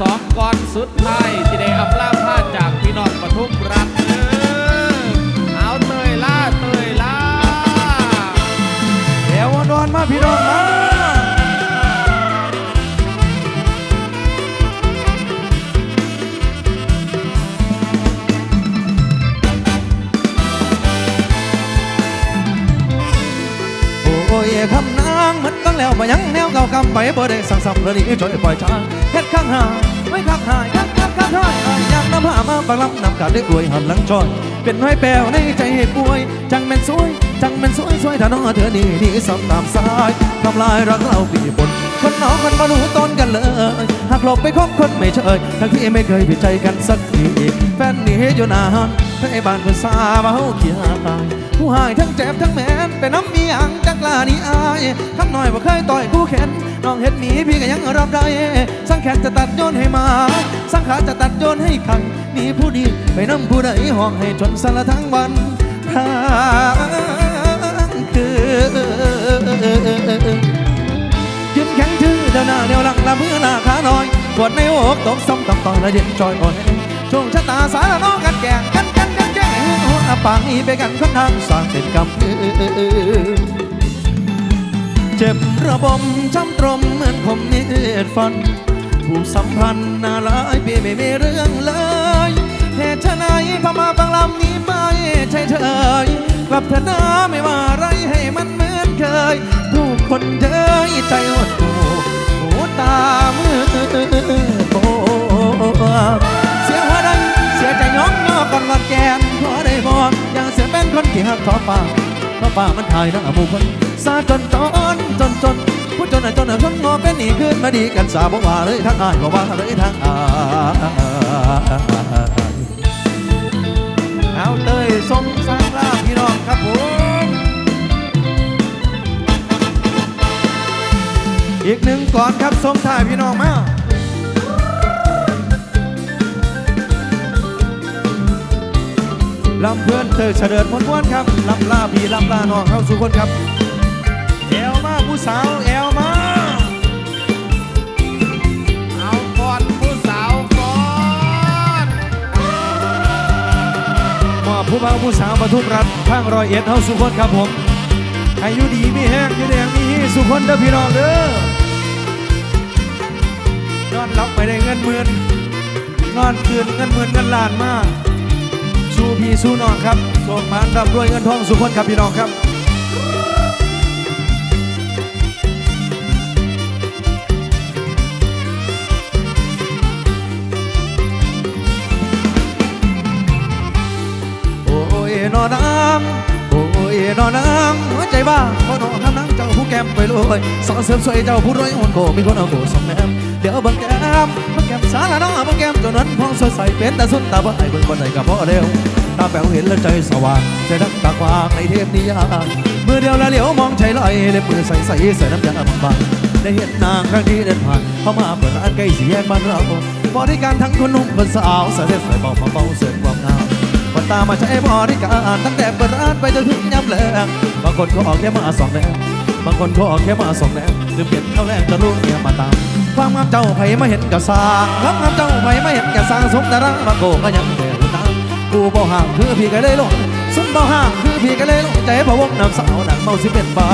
สองก่อนสุดท้ายที่ได้อำลาพาจากพี่น้องปทุมรัฐเออเอาเตยล่าเตยล่าเดี๋ยววนวอนมาพี่น้องมาโอ้ยคำนางมันต้องแล้วมายัง เรากำไปบ่ได้สั่งสำเลยนี่ช่วยปล่อยชางเฮ็ดข้างหาไม่ข้างหายข้างข้างข้างหายอยยากนำหามาบังลำนำกาดได้กล้วยหันหลังจอย เป็นห้อยแปวในใจให้ป่วย จังเป็นสวย จังเป็นสวยสวยถ้าน้องเธอนี่นี่สำตามสายทำลายรักเราปีบนคนน้องคนมารู้ต้นกันเลย หากหลบไปคบคนไม่เชยทั้งที่ไม่เคยผิดใจกันสักทีแฟนหนี่อยู่นานให้บ้านคนซามาเฮาเขียตาย ผู้หายทั้งเจ็บทั้งแมนเป็นน้ำมีอังจักลานี่อายข้งหน่อยบ่เคยต่อยคู่แขนน้องเห็นหนีพี่ก็ยังรับได้สังแขนจะตัดโยนให้มา สังขาจะตัดโยนให้ขังหนีผู้ดีไปน้ำผู้ใดห้องให้จนสละทั้งวันทางคือยืนแข็งชื่อเดียวหน้าเดียวหลังละมือหน้าขาหน่อยปวดในอกตกซ้ำต้องต่อยละเย็นจอยอ่อนช่วงชะตาสารน้องกันแก่ง ปากนี้ไปกันคนทางสร้างเป็นกรรมเจ็บระบมช้ำตรมเหมือนผมมีดฟัน ผู้สัมพันธ์น่าร้ายพี่ไม่มีเรื่องเลยเหตุไฉนพามาฟังลำนี้ไม่ใช่เธอกลับเถอนะไม่ว่าไรให้มันเหมือนเคยทุกคนเย้ยใจอดโอ้โหตามือ ท้อฟ้าท้อฟ้ามันถ่ายหน้าหมู่คนซาจนจนจนจนผู้จนน่ะจนน่ะจนงอเป็นหนีขึ้นมาดีกันสาบอกว่าเลยทั้งอายบอกว่าเลยทั้งอายเอาเตยทรงสร้างลาพี่น้องครับผมอีกหนึ่งก่อนครับส่งถ่ายพี่น้องมา ลำเพื่อนเตยเฉลิมมนวนครับลำลาพี่ลำลาน้องเข้าสู่คนครับแอวมาผู้สาวแอวมาเอาก่อนผู้สาวก่อนมอบผู้บ่าวผู้สาวปทุมรัฐทางรอยเอ็ดเข้าสู่คนครับผมให้อยู่ดีมีแห้งยู่แดงมีฮีสุคนเด้อพี่น้องเด้อนอนรับไปได้เงินหมื่นนอนคืนเงินหมื่นเงินล้านมาสู้ พี่สู้น้องครับส่งมานรับรวยเงินทองสุขคนครับพี่น้องครับโอ้ยนอนน้ำโอ้ยนอนน้ำหัวใจบ้าพอนอนคำนั่งเจ้าผู้แก้มไปเลยสอนเสริมสวยเจ้าผู้รวยหุ่นโกมีคนเอาโกสองแนมเดี๋ยวบังแก้มบังแก้มสาละน้องบังแก้มจนนั้นพองสดใสเป็นแต่สุดตาบ่ไอ้เบิ่งบ่ได้กับพ่อเร็ว ตาแป๋วเห็นแล้วใจสว่างใจดังตากว้างในเทพนิยายมือเดียวแล้วเหลียวมองใจลอยเล็บมือใสใสใส่น้ำยาบางๆได้เห็นนางครั้งที่เดินผ่านเข้ามาเปิดร้านใกล้สี่แยกบ้านเราบริการทั้งคนหนุ่มคนสาวเสด็จใส่เบาเบาเสริมความงามคนตามาใช้บริการตั้งแต่เปิดร้านไปจนถึงยำแรงบางคนก็ออกแค่มาสองแนวบางคนก็ออกแค่มาสองแนวลืมเปลี่ยนเข้าแรกจะรู้เนี่ยมาตามความงามเจ้าไผมาเห็นกะสร้างความงามเจ้าไผมาเห็นกะสร้างสมแต่รังมาโกก็ยังแต่ รู้น้ำกูบ่ห่างคือพี่ก็เลยลงสมบ่ห่างคือพี่ก็เลยลงใจบ่วงน้ำสาวหนังเมาสิเป็นบ้า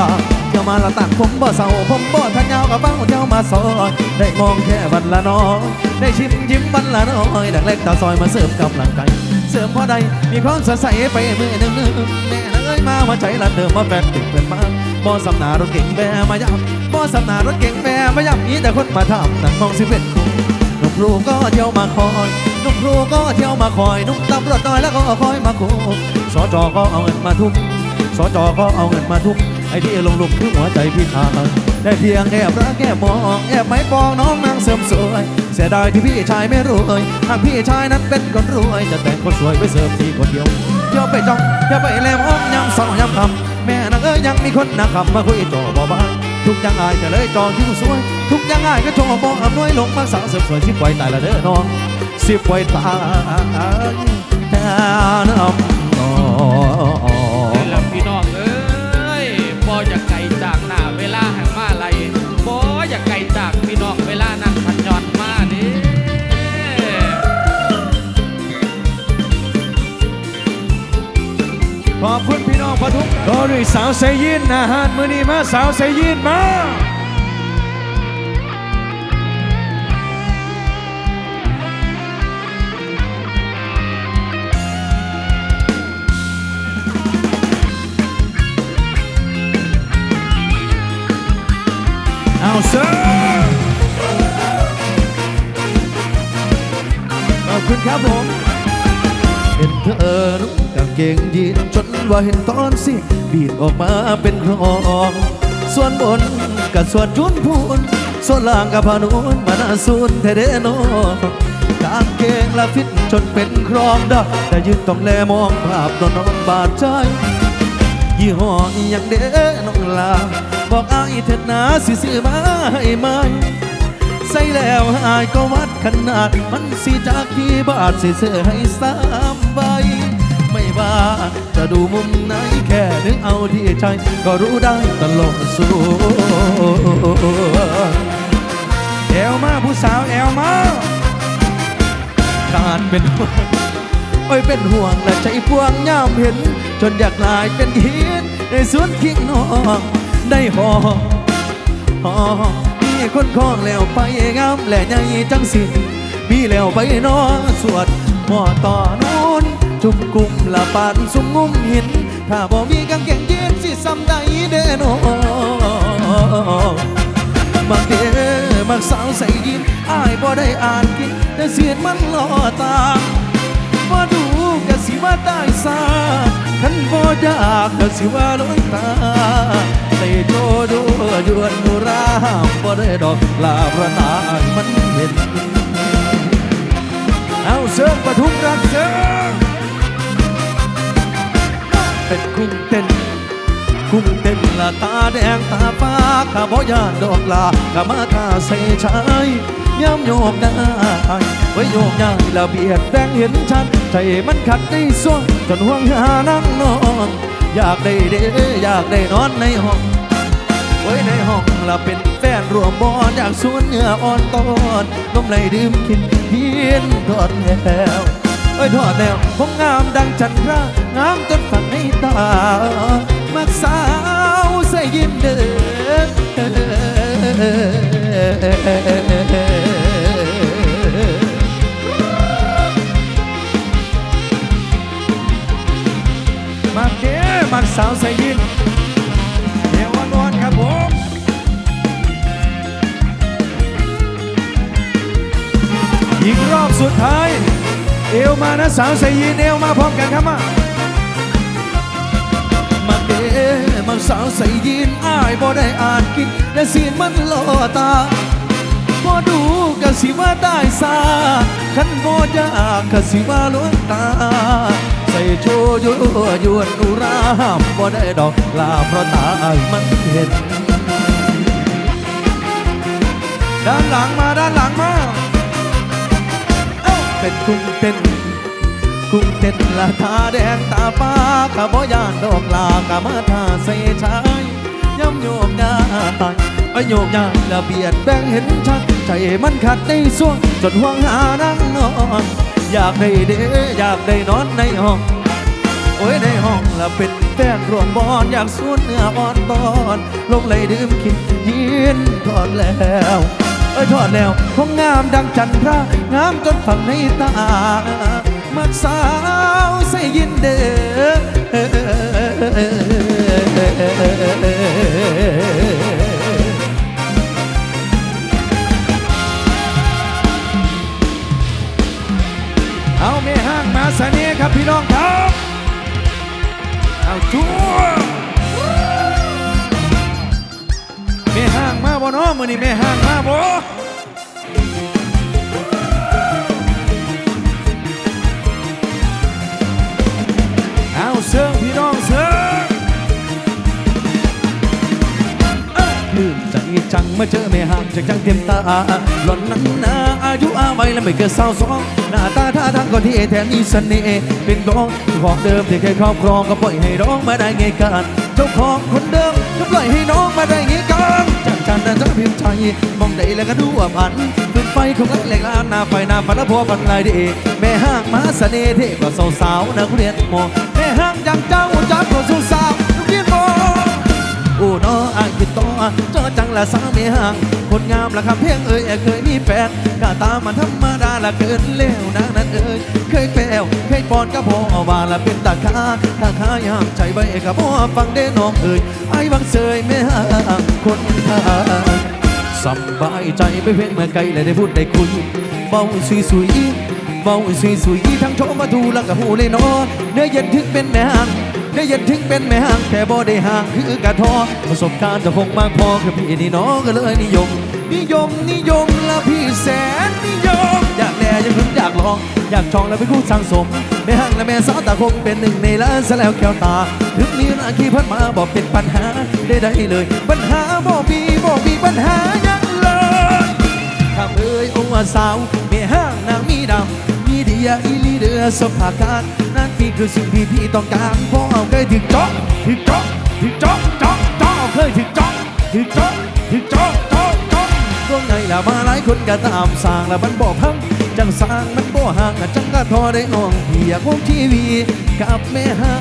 เที่ยวมาละตัดผมบ่เศร้าผมบ่ทันยาวกับบ้างเที่ยวมาซอยได้มองแค่วันละน้อยได้ชิมยิ้มวันละน้อยดังเล็กตาซอยมาเสริมกำลังใจเสริมพอใดมีความสดใสไปมือหนึ่งหนึ่งแม่เอ้ยมาว่าใจละเดิมมาแฟนติดเป็นมาบ่สำนารถเก่งแบมายำบ่สำนารถเก่งแบมายำมีแต่คนมาทำหนังมองสิเป็น นุ๊กครูก็เที่ยวมาคอยนุ่มครูก็เที่ยวมาคอยนุ่มตำรวจน้อยแล้วก็คอยมาคู่สจก็เอาเงินมาทุ่มสจก็เอาเงินมาทุ่มไอ้ที่ลงลุกคือหัวใจพี่ชายได้เพียงแอบรักแอบมองแอบไม่ปองน้องนางเสริมสวย เสียดายที่พี่ชายไม่รวยหากพี่ชายนั้นเป็นคนรวย จะแต่งคนสวยไปเสริมพี่คนเดียวเที่ยวไปจ้องเที่ยวไปแลมอ้อมยำสองยำคำแม่นางเอ้ยยังมีคนนักขับมาคุยจ่อบ่บ้าทุกอย่างอายจะเลยจองที่สวย ทุกอย่างง่ายก็ชงมองอำนวยลงมาสังเสริมสวยสิบไว้ตายละเด้อน้องสิบไว้ตายตาน้ำน้องนี่ลำพี่น้องเอ้ยบ่อยากไกลจากหน้าเวลาห่งมาลยบ่อยากไกลจากพี่น้องเวลานั้นพันยอนมาด้ขอบคุณพี่น้องประทุมโดยสาวใสยินนะฮะมือนี้มาสาวใสยินมา เก่งยีนจนว่าเห็นตอนสิบีดออกมาเป็นคลองส่วนบนกับส่วนจุนพูนส่วนล่างกับพานุนมานาซูนเทเดโนกางเกงและฟิตจนเป็นครองดอกแต่ยืนต้องแลมองภาพนอนนอนบาดใจยี่ห้ออหยังเด้น้องลาบอกอายเถิดนาสิซื้อมาให้ไหมใส่แล้วอายก็วัดขนาด มันสิจากกี่บาทสิซื้อให้สาม ว่า จะดูมุมไหนแค่นึกเอาที่ใจ ก็รู้ได้ตลอดสู่แอลมาผู้สาวแอลมาการเป็นห่วงโอ้ยเป็นห่วงและใจพวงย่ามเห็น จนอยากลายเป็นหินในสวนทิ้งนองได้หอหอมีคนคล้องแล้วไปงามและใหญ่จังสิมีแล้วไปนอสวดหมอต่อนูน จุ่มกลุ่มละปานสุมงุ้มหิน ถ้าบ่มีกางเกงยีนสิซ้ำใดเด้อนอมักเด้มักสาวใส่ยิ้มอายบ่ได้อ่านกิน แต่เสียนมันล่อตาบ่ดูกะสิว่าตายซาคันบ่อยากกะสิว่าล้นตาใส่โจดูยวนหูรามบ่ได้ดอกลาประตานมันเห็นเอาเสิร์ฟปทุมรักเสิร์ฟ เป็นคุ้งเต้นคุ้งเต้นละตาแดงตาฟ้าข้าบ่ยานดอกลากะมาทาใส่ชายย้ำโยกได้ไว้โยกย้ายละเบียดแบ่งเห็นชัดใจมันขัดในส่วงจนห่วงหานั่งนอนอยากได้เด้อยากได้นอนในห้องไว้ในห้องละเป็นแฟนรวมบอนอยากสวนเนื้ออ่อนตอนนมไหลดื่มกินเพียนทอดแล้วเอ้ยทอดแล้วคงงามดังจันทรา งามจนฝันในตา มักสาวใส่ยิ้มเด้อมาเด้มักสาวใส่ยีนเอวอ่อนครับผมอีกรอบสุดท้าย เอวมานะสาวใส่ยีนเอวมาพร้อมกันครับมา มักสาวใส่ยีนอ้ายบ่ได้อ่านกินแต่สีนมันล่อตาบ่ดูกะสิว่าได้ซาคันบ่อยากกะสิว่าลวงตา ใส่โชยั่วยวนอุรามบ่ได้ดอกลาเพราะตาอ้ายมันเห็น ด้านหลังมาด้านหลังมา เอ้าเป็นกุ้งเต้น กุ้งเต้นละตาแดงตาฟ้าข้าบ่ยานดอกลากะมาทาใส่ชายย่ำโยกได้ไปโยกยาละเบียดแบ่งเห็นชัดใจมันขัดในส่วงจนห่วงหานั่งนอนอยากได้เดอยากได้นอนในห้องโอ้ยในห้องละเป็นแฟนรวมบอนอยากสูนเนื้ออ่อนตอนลงไหลดื่มกินยินทอดแล้วเอ้ยทอดแล้วคงงามดังจันทรางามจนฝังในตา มักสาวใส่ยินเด้อเอาเมห้างมาเสน่ห์ครับพี่น้องครับเอาจัวเมห้างมาบ่นาะมื้อนี้เมห้างมาบ่ อาเสิร์ฟพี่น้องเสิร์ฟปลื้มใจจังเมื่อเจอแม่ห่างจากจังเต็มตาหล่อนนั้นนาอายุอาวัยและไม่เกินสาวสองหน้าตาท่าทางก็ที่แถมมีเสน่ห์เป็นของของเดิมที่เคยครอบครองก็ปล่อยให้น้องมาได้ไงกันเจ้าของคนเดิมก็ปล่อยให้น้องมาได้ไงกันจากจันทร์จะพิมพ์ใจมองได้แล้วก็ดูว่าพันเป็นไฟของรักแหลกลานหน้าไฟหน้าฝันแล้วพอบันลายดีแม่ห้างมาเสน่ห์เท่กว่าสาวๆนักเรียนม อแม่ห้างจังเจ้าจับกว่าสาวๆนักเรียนมอจอจังละสาวไม่ห่างคนงามละคำเพียงเอ่ยเคยมีแฟนก็ตามมาธรรมดาละเกินเล้วนางนั้นเอ่ยเคยแปลวเคยปอนก็พอว่าละเป็นตาคาตาคายามใจใบกับพ่อฟังได้น้องเอ่ยไอ้บังเสยไม่ห่างคนทางสบายใจไม่เพียงเมื่อไกลและได้พูดได้คุยเบาสุยสุย เบาสุยสุยทั้งโชมาดูแล้วก็หูเลยเนอเนื้อเย็นถึงเป็นแม่ห่างเนื้อเย็นถึงเป็นแม่ห่างแต่บ่ได้ห่างคือกระทอประสบการณ์จะคงมากพอคือพี่นี่น้องก็เลยนิยม นิยมนิยมและพี่แสนนิยม อยากแลอยากพึ่งอยากลอง อยากจองแล้วเป็นคู่สังสมแม่ห่างและแม่สาวตาคงเป็นหนึ่งในล้านซะแล้วแก้วตา ถึงมีราคีเพิ่นมาบอกเป็นปัญหาได้ได้เลย ปัญหาบ่มีบ่มีปัญหายังเลยคำเอ่ยองว่าสาวเมีห้างนางมีดำ ยอีลีเดือสภาการนั่นพี่คือสิ่งที่พี่ต้องการเพราะเอาเคยถึงจ๊อกถึงจ๊อกถึงจ๊อกจ๊อกจ๊อกเคยถึงจ๊อกถึงจ๊อกถึงจ๊อกจ๊อกจ๊อกตัวไงล่ะมาหลายคนก็ตามสร้างแล้วมันบ่พังจังสร้างมันบ่ห่างจังก็ทอได้น้องพี่อยากพบทีวีกับแม่ห้า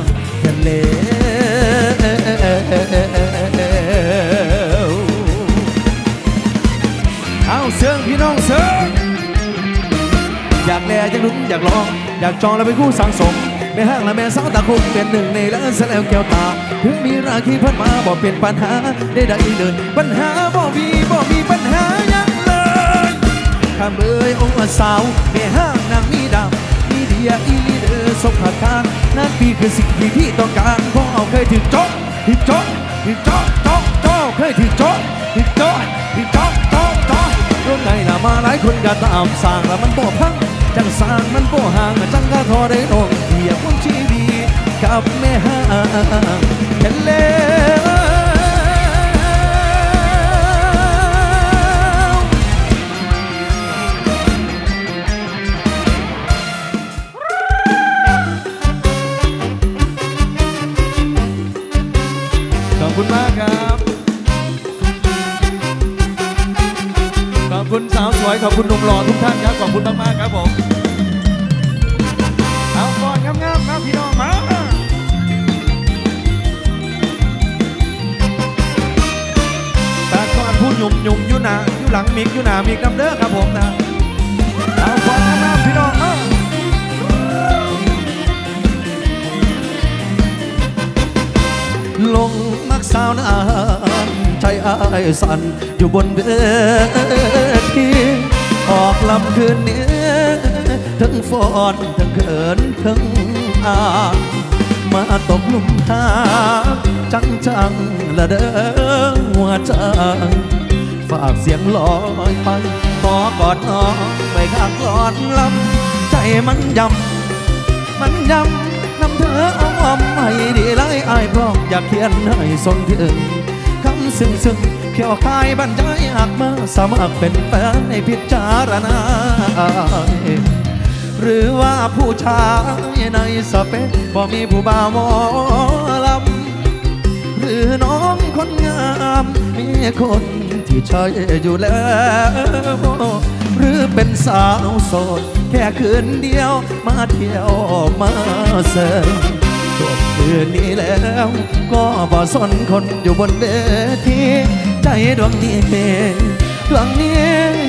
งทะเลเอยากแลอยากลุ้นอยากลอง อยากจองแล้วเป็นคู่สังสมแม่ห้างและแม่สาวตาคงเป็นหนึ่งในล้านแสแล้วแก้วตา ถึงมีราคีพันมาบอกเป็นปัญหาได้ได้เลยปัญหาบ่มีบ่มีปัญหายังเลยคำเอ่ยองค์สาวแม่ห้างนางมีดำมีเดียอีลีเดอร์สมภาการนั่นพี่คือสิ่งที่พี่ต้องการเพราะเอาเคยถึงจ๊กถึงจ๊กถึงจ๊กโจ๊กโจ๊กเคยถึงจ๊กถึงจ๊กถึงจ๊กโจ๊กโจ๊กรุ่นไหนล่ะมาหลายคนก็ตามสร้างแล้วมันบ่พัง จังสร้างมันบ่ห่างจังก็ทอได้น้องเทียบคนชีวีกับแม่ห่างทะเลข ขอบคุณหนุ่มหล่อทุกท่านครับ ขอบคุณมากๆครับผมเอาก่อนงามๆครับพี่น้องมาตาก่อนพูดหยุ่มหยุ่มอยู่หนาอยู่หลังมิกอยู่หนามิกน้ำเด้อครับผมนะเอาก่อนงามๆพี่น้องลงมักสาวนานใจอายสั่นอยู่บนเวที ออกลำคืนนี้ทั้งฟอนทั้งเขินทั้งอามาตกลุมหาจังจังละเด้อหัวใจฝากเสียงลอยไปขอกอดน้องไปข้างกอดลำใจมันยำมันยำนำเธอเอาอมให้ดีไล่อายเพราะอยากเขียนให้สนถึงคำซึ้งซึ้ง เขียวคายบรรยายหากมาสมัครเป็นแฟนในพิจารณา หรือว่าผู้ชายในสเปคบ่มีผู้บ่าวมอลำหรือน้องคนงามมีคนที่ใช่อยู่แล้วหรือเป็นสาวโสด แค่คืนเดียวมาเที่ยวมาเสยจบคืนนี้แล้ว ก็บ่สนคนอยู่บนเวที ใจดวงนี้ดวงนี้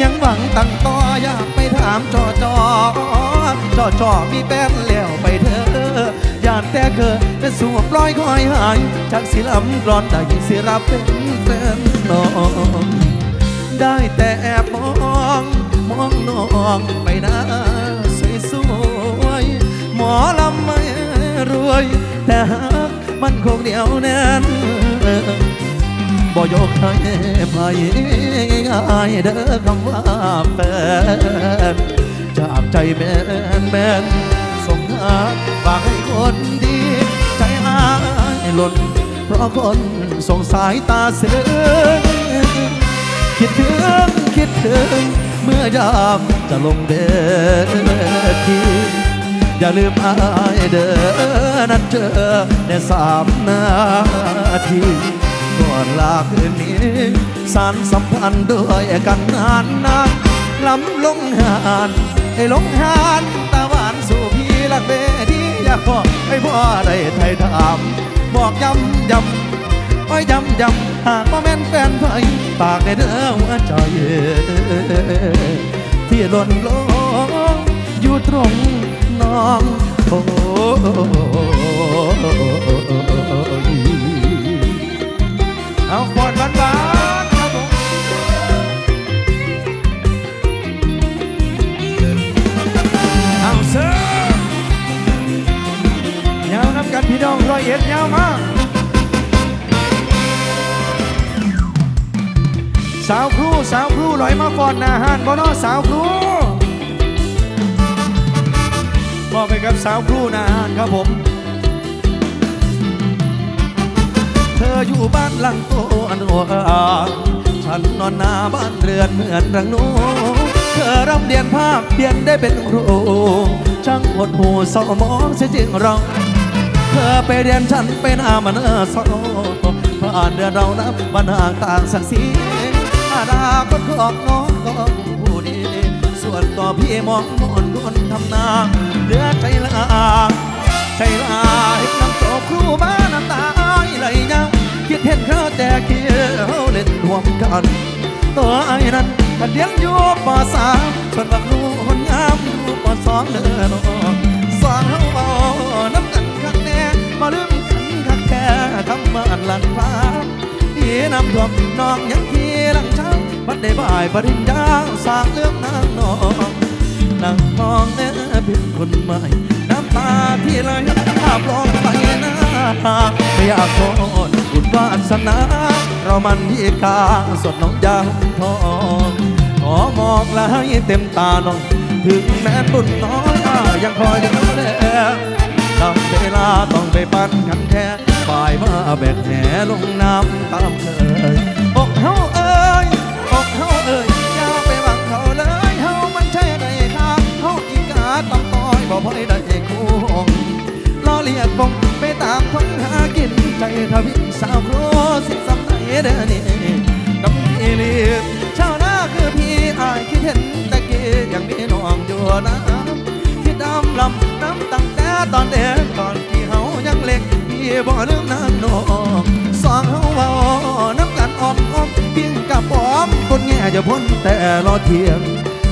ยังหวังตั้งต่ออยากไปถามจอจอจอจอมีแฟนแล้วไปเถอะอยากแต่เกิดเป็นสวมร้อยคอยหายจากสิลำร้อนได้สิรับเป็นแฟนน้องได้แต่แอบมองมองน้องไปน้าสวยสวยหมอลำไม่รวยแต่หากมันคงเดียวแน่น บ่ยกให้ไปง่ายเด้อคำว่าแฟนจากใจแม่นแม่นส่งหาฝากให้คนดี ใจอายหล่น เพราะคนส่งสายตาเสือคิดถึงคิดถึง เมื่อยามจะลงเวทีอย่าลืมอายเด้อนัดเจอในสามนาที อนลาคืนนี้สารสัมพันธ์ด้วยกันนานนานลำลงหานให้ลงหานตาหวานสู่พี่ลักเวทีอยากบอกให้พ่อได้ไทยถามบอกย้ำย้ำอ้ยยำยำหากว่าแม่นแฟนไผปากในเด้อหัวใจที่หล่นลงอยู่ตรงน้องโอ้ เอาฟอนหวานหวานครับผมเอาเสิร์ฟยาวน้ำกันพี่น้องร้อยเอ็ดยาวมาสาวครูสาวครูลอยมาฟอนหนาหานบ่นอสาวครูมอบไปกับสาวครูหนาหานครับผม ออยู่บ้านหลังโตอันโออาฉันนอนหน้าบ้านเรือนเหมือนรังนูเธอร่ำเรียนภาพเปลี่ยนได้เป็นครูช่างหดหูเศร้ามองเสียจริงเราเธอไปเรียนฉันเป็นอามันเออสโนผ่านเดือนเรานับวันห่างต่างสักสีอาดาก็ของน้องก็ผู้ดีส่วนตัวพี่มองมนคนทำนาเหลือใจละใจละเห็นน้ำตกครูบ้านน้ำตาไหลยัง คิดเห็นเขาแต่เกี่ยวเล่นรวมกัน ตัวไอ้นั้นกันเดียนอยู่ปอสามส่วนบักลูกคนงามอยู่ปอสองเดินออกสองเฮาเบาน้ำกันคักแน่มาลืมกันคักแท้คำบ้านหลังฟ้าพี่น้ำท่วมน้องยังขี่หลังช้างบัดได้บ่ายปริญญาสร้างเรื่องนางนองนั่งมองเนื้อเป็นคนใหม่น้ำตาที่ไหลภาพลงไปน้า ไม่อยากโทษบุญวาสนา เรามันที่กางสดน้องยางทองขอมองและให้เต็มตาน้อง ถึงแม้บุญน้อยยังคอยดูแลตามเวลาต้องไปปั้นกันแท้ฝ่ายมาแบกแหลงน้ำตามเคยอกเฮาเอ้ยอกเฮาเอ้ยอย่าไปหวังเขาเลยเฮามันใช่ได้ครับเฮาอีกาต้องต้อยบ่พอยได้คู่ล้อเลียกบงามคนหากินใจทวินสาวครัวสิสำไหนเด้อนี่กำพี่ลีชาวนาคือพี่อายคิดเห็นตะกี้ยังมีน้องอยู่นะคิดดำลำน้ำตั้งแต่ตอนเด็กตอนที่เฮายังเล็กพี่บ่ลืมน้ำนองสองเฮาเว้าน้ำกันออมออมเพียงกับปอมคนแง่จะพ้นแต่รอเทียง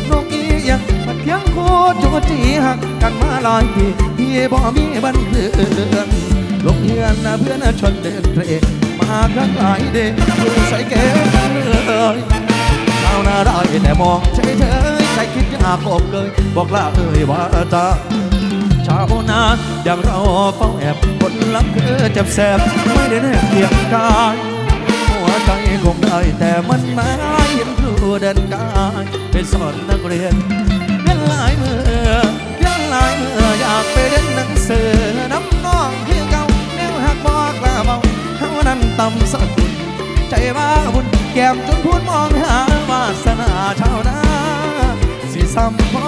นกอียังมาเทียงโคจูจีหักกันมาหลายปีพี่บ่มีบันเทือน ลงเฮือนนะเพื่อนชนเดินเตรมาครั้งหลายเดอยู่ใส่เกเลยชาวนาได้แต่มองเฉยเฉยใจคิดอยากบอกเลยบอกลาเอ่ยว่าจะชาวนาอย่างเราเฝ้าแอบคนลักคือเจ็บแสบไม่ได้แนบเคียงกายหัวใจคงได้แต่มันไม่เห็นครูเดินกายไปสอนนักเรียนเรียนหลายมือเรียนหลายมืออยากไปเรียนหนังสือน้ำ นั้นต่ำสักกุนใจว่าบุญแก้มจนพูดมองหาวาสนาชาวนาสิซ้ำพอ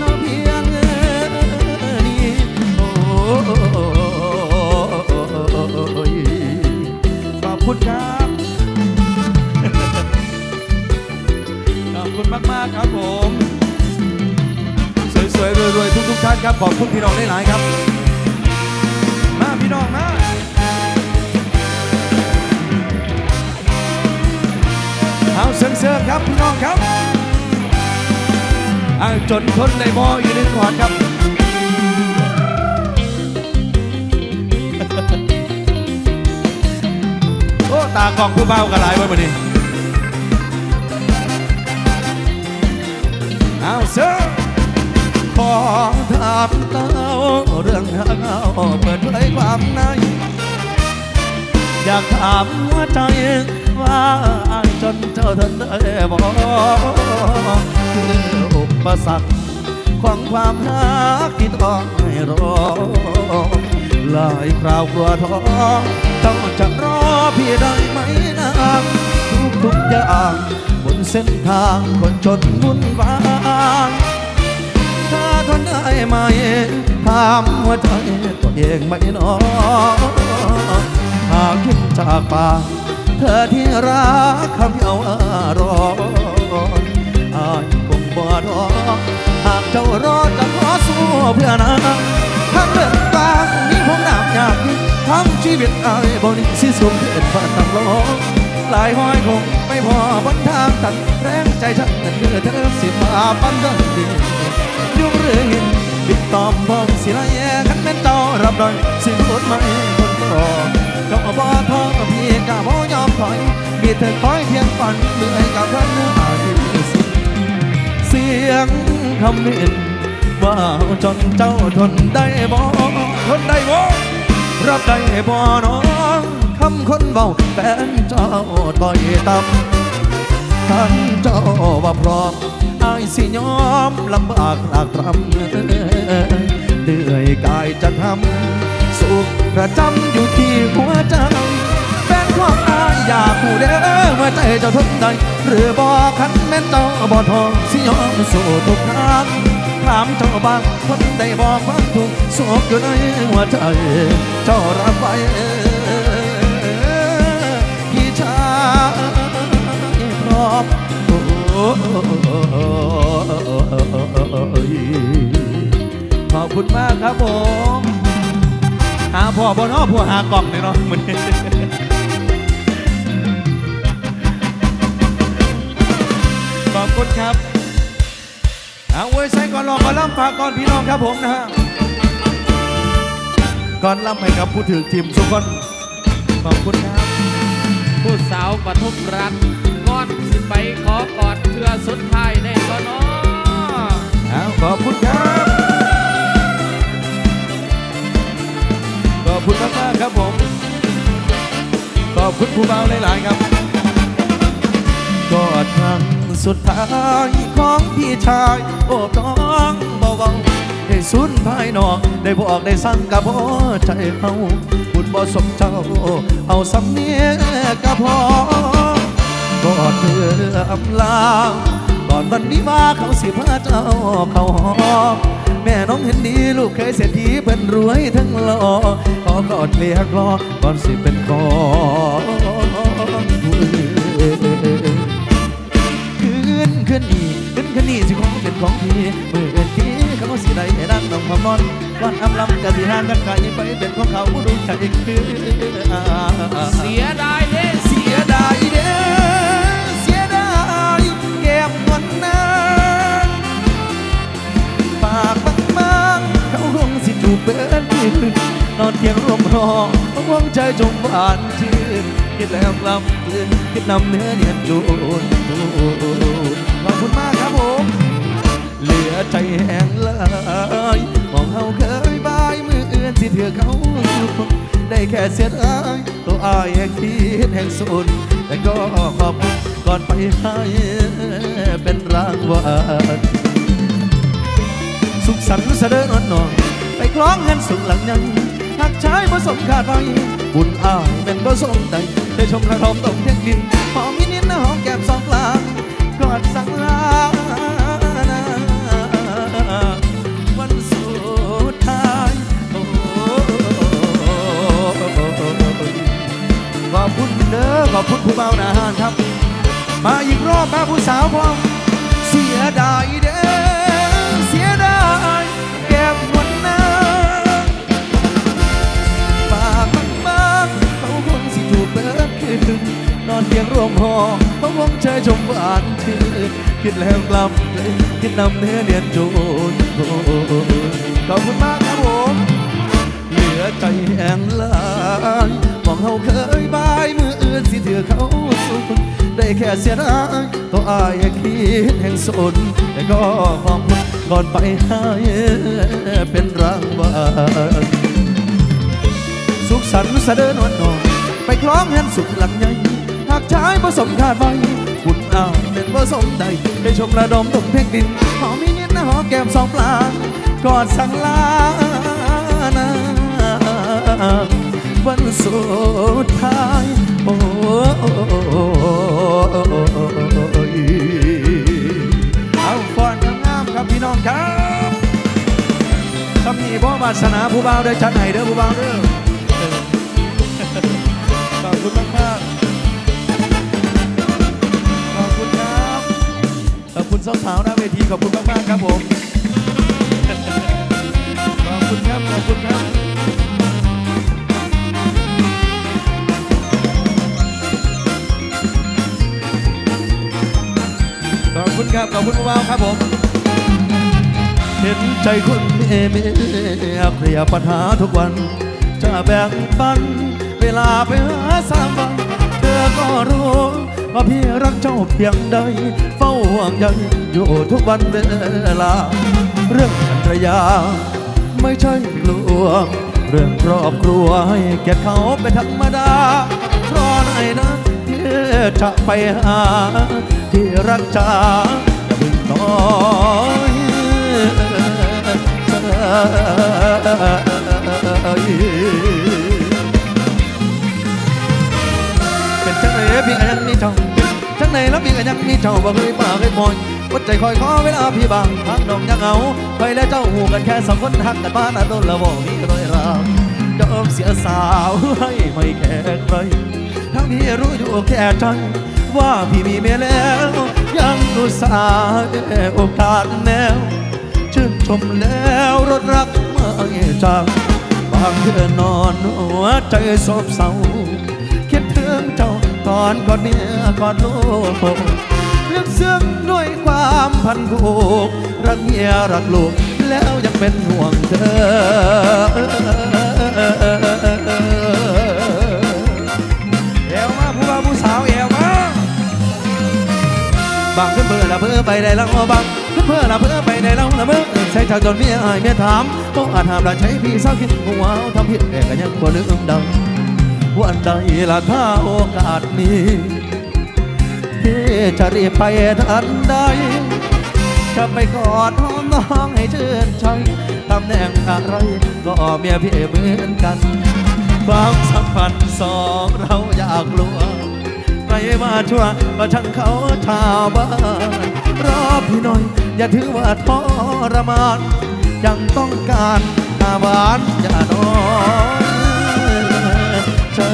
น้อบียงนี้โอ้ยขอบคุณครับขอบคุณมาก ๆ ครับผม สวย ๆ รวย ๆ ทุก ๆ ท่านครับ ขอบคุณพี่น้องหลายครับ เอาเซิร์ฟๆครับพี่น้องครับอ่างจนทนในมออยู่ในขอดครับโอ้ตากล่องผู้เบากันหลายวันวันนี้เอาเซิร์ฟขอถามเต้าเรื่องหาเงาเปิดเผยความในอยากถามหัวใจว่าอาย จนเจ้าทนได้บ่คืออุปสรรคของความรักที่ต้องให้รอหลายคราวกลัวท้อเจ้าจะรอพี่ได้ไหมนางทุกทุกๆอย่างบนเส้นทางคนจนวุ่นวายถ้าทนได้ไหมถามหัวใจตัวเองไหม่นอหากคิดจากปาก ธอที่รักคำเอาอารมณ์อายคงบ่รอหากเจ้ารอจะขอสู้เพื่อนางทางเดินกลางนี้คงหนามอยากยิ่งททั้งชีวิตอายบ่นี้สิสูงเกินฟ้าตั้งลกหลายห้อยคงไม่พอบนทางตันแรงใจฉันนั้นคือเธอสิมาปันเดินดินยุ่งเรื่องหินติดตอมพองสิละแย่ขันแม่นเจ้ารับดอยสิพูดไม่คนต่องเจ้าบ่ท้อ อยมีเธอคอยเพียงฝันเมื่อยกับเธอเนื้ออาทิสิเสียงคำเห็นว่าจนเจ้าทนได้บ่ทนได้บ่รับได้บ่น้องคำคนเบาแฟนเจ้าต่อยต่ำท่านเจ้าว่าพร้อมอายสิยอมลำบากหลากตรำเดือยกายจะทำสุขประจำอยู่ที่หัวใจ ความอายอยากผู้เด้อว่าใจเจ้าทนได้หรือบอกคันแม่นเจ้าบ่ทองสิยอมสู้ทุกทางถามเจ้าบางคนได้บอกความทุกสุขอยู่ในหัวใจเจ้ารับไว้พี่ชายพร้อมขอบคุณมากครับผมหาพ่อบนอ้อผัวหากล่องเนี่ยเนาะมัน อบคุณครับเอาไว้ใส่ก่อนลองก่อนล่ำฝากก่อนพี่น้องครับผมนะฮะก่อนล่ำให้กับผู้ถือทีมสุกคนขอบคุณครับ ผู้สาวปทุมรัฐก่อนสิไปขอกอดเพื่อสุดท้ายในก็นอเอาขอบคุณครับ ขอบคุณมากมากๆครับผม ขอบคุณผู้เบาหลายๆครับก็ครั้ง สุดท้ายของพี่ชาย โอบน้องเบาๆให้สุนภายนอกได้บอกได้สั่งกับพ่อใจเขาบุญบ่สมเจ้า เอาสำเนียงกับพ่อกอดเธออำลาก่อนวันนี้ว่าเขาสิพาเจ้าเขาหอมแม่น้องเห็นดีลูกเคยเศรษฐีเป็นรวยทั้งหล่อขอกอดเลียกรอก่อนสิเป็นขอ นคืนนี้คืนคืนนี้สิของเป็นของพี่มือเอ็นที่เขาสิได้ให้ดังน้องมามอนก่อนอำลำกะสิหางกันไกลไปเป็นของเขาผู้ดูใจคือเสียดายเด้เสียดายเด้เสียดายเก็บวันนั้นปากบางบางๆเขาคงสิจูบเป็นนอนเตียงร่มรอหวงใจจงบานชื่น คิดแล้วกลับคืนคิดนำเนื้อเนียนจูนขอบคุณมากครับผมเหลือใจแห้งลยมองเฮาเคยบายมือเอื่นสิเถื่อเขาได้แค่เสียดายตัวอายแห่งคิดแห่งสุดแต่ก็ขอบคุณก่อนไปให้เป็นรางวัลสุขสันต์เสด็จนอนนอนไปคล้องเงินสุขหลังยัง หักชายผสมขาดไปบุญอายเป็นผสมใดได้ชมกระทบตกเที่ยงดินหอมมินิดนะหอมแก้มสองกลางกอดสังลาวันสุดท้ายโอ้ขอบคุณเด้อขอบคุณผู้เบาหนาหานครับ มาอีกรอบมาผู้สาวพร้อมเสียดายเด้ นนอนเตียงร่วมหอเขาคงเชยชมหวานชื่นคิดแล้วกลับเลยคิดนำเนื้อเนียนโจนโอนขอบคุณมากครับผมเหลือใจแห้งลายมองเขาเคยบายมืออื่นสิเถื่อเขาสุดได้แค่เสียดายตัวอายคิดแห่งสนแต่ก็ขอบคุณก่อนไปให้เป็นรางวัลสุขสันต์เสด็จนวลนอน ไปคล้องแฮนสุขหลังใหญ่หากชายผสมขาดไปบุญอ้าวเป็นผสมใดได้ชมระดมตกเพลงดินหอมมินิดนะหอมแก้มสองปลากอดสั่งลานาวันสุดท้ายโอ้ยเอาฟอนงามครับพี่น้องครับถ้ามีพ่อวาสนาผู้บ่าวได้ชัดไหนเด้อผู้บ่าวเด้อ สาวๆหน้าเวทีขอบคุณมากๆครับผมขอบคุณครับขอบคุณครับขอบคุณครับขอบคุณว้าวครับผม เห็นใจคุณเอเมียเคลียปัญหาทุกวัน จะแบ่งปัน เวลาไปหาสามวันเธอก็รู้ ว่าพี่รักเจ้าเพียงใด เฝ้าห่วงใยอยู่ทุกวันเวลา เรื่องภรรยา ไม่ใช่กลัว เรื่องครอบครัวให้แก่เขาเป็นธรรมดาเพราะไหนนะที่จะไปหา ที่รักจ้าจะบึงต้อยเป็น ไหนพี่ก็ยังมีเจ้าจังไหนแล้วพี่ก็ยังมีเจ้าบ่เคยป่าเคยมอยวัดใจคอยขอเวลาพี่บางทางดองยังเอาคอยและเจ้าหูกันแค่สองคนหักกันบ้านอาโดนละบ่มีรอยราวยอมเสียสาวให้ไม่แค่ใครทั้งพี่รู้อยู่แค่ใจว่าพี่มีเมียแล้ว ยังอุตส่าห์ได้โอกาสแนวชื่นชมแล้วรถรักไม่จากบางเดือนนอนหัวใจโศบเศร้าคิดถึงเจ้า ก่อนกอนเมียก่อนลูกเลือกซึ้งด้วยความพันผูกรักเมียรักลูกแล้วยังเป็นห่วงเธอบางขึ้นเพื่อละเพื่อไปได้ล้วบางขึ้นเพื่อละเพื่อไปได้ล้วละเมื่อใช้ชาวจนเมียอายเมียถามพวกอาจถามละใช้พี่เศร้าคิดหัวทำผิดแต่ก็ยังบ่ลืมดัง วันใดละถ้าโอกาสมีพี่จะรีบไปทันใด จะไปกอดหอมน้องให้ชื่นใจตำแหน่งอะไรก็เมียพี่เหมือนกัน ความสัมพันธ์สองเราอยากลัวใครมาชั่วก็ช่างเขาชาวบ้านรอพี่หน่อยอย่าถือว่าทรมานยังต้องการอาหวานอย่านอย เธอ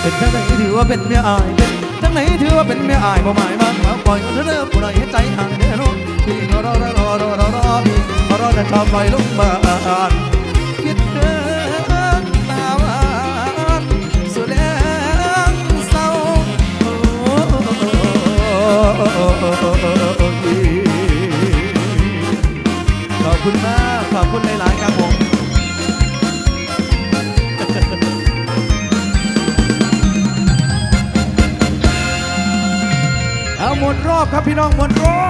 เป็นทั้งไหนถือว่าเป็นเมียอายเป็นทั้งไหนถือว่าเป็นเมียอายบ่หมายมากมาปล่อยเอาเธอเริ่มผู้ใดให้ใจหายแน่นอนพี่รอรอรอรอรอรอพี่รอแต่ชอบปล่อยลงมาคิดถึงตาวานสุดแรงเศร้า คุณมาก ขอบคุณหลาย ๆ ครับผมเอาหมดรอบครับพี่น้องหมดรอบ